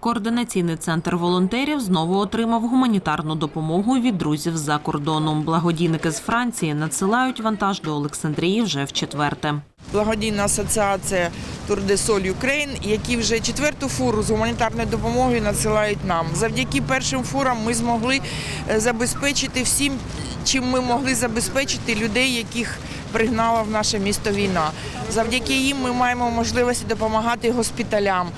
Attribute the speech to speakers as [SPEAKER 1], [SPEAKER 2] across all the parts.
[SPEAKER 1] Координаційний центр волонтерів знову отримав гуманітарну допомогу від друзів з-за кордоном. Благодійники з Франції надсилають вантаж до Олександрії вже в четверте.
[SPEAKER 2] Благодійна асоціація Sol Ukraine, які вже четверту фуру з гуманітарною допомогою надсилають нам. Завдяки першим фурам ми змогли е, забезпечити всім, чим ми могли забезпечити людей, яких пригнала в наше місто війна. Завдяки їм ми маємо можливості допомагати госпіталям.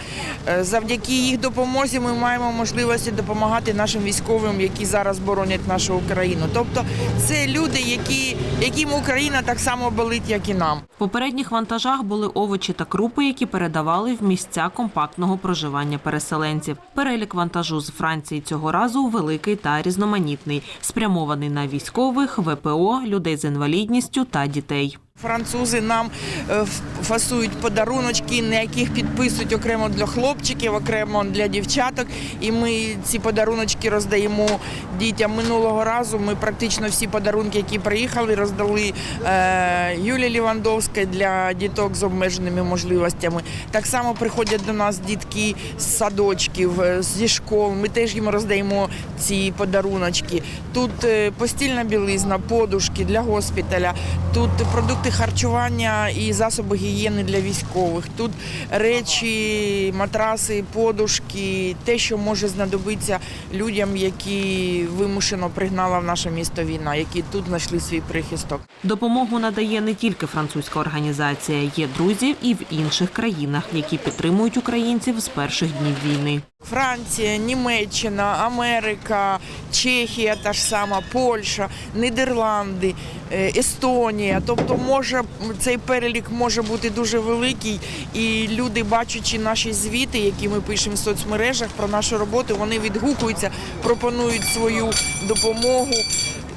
[SPEAKER 2] Е, Завдяки їх допомозі ми маємо можливості допомагати нашим військовим, які зараз боронять нашу Україну. Тобто це люди, які, яким Україна так само болить, як і нам.
[SPEAKER 1] В попередніх вантажах були овочі та крупи, які передавали в місця компактного проживання переселенців. Перелік вантажу з Франції цього разу великий та різноманітний, спрямований на військових, ВПО, людей з інвалідністю та дітей. дітей.
[SPEAKER 2] Французи нам е, фасують подаруночки, на яких підписують окремо для хлопчиків, окремо для дівчаток. І ми ці подаруночки роздаємо дітям. Минулого разу ми практично всі подарунки, які приїхали, роздали е, Юлії Лівандовській для діток з обмеженими можливостями. Так само приходять до нас дітки з садочків, е, зі школ. Ми теж їм роздаємо ці подаруночки. Тут постільна білизна, подушки для госпіталя, тут продукти харчування і засоби гігієни для військових. Тут речі, матраси, подушки, те, що може знадобитися людям, які вимушено пригнала в наше місто війна, які тут знайшли свій прихисток.
[SPEAKER 1] Допомогу надає не тільки французька організація, є друзі і в інших країнах, які підтримують українців з перших днів війни.
[SPEAKER 2] Франція, Німеччина, Америка, Чехія, та ж сама, Польща, Нідерланди, е, Естонія. Тобто, може цей перелік може бути дуже великий, і люди, бачачи наші звіти, які ми пишемо в соцмережах про нашу роботу, вони відгукуються, пропонують свою допомогу.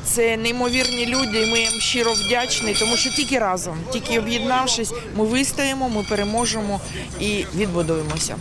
[SPEAKER 2] Це неймовірні люди, ми їм щиро вдячні, тому що тільки разом, тільки об'єднавшись, ми вистоїмо, ми переможемо і відбудуємося.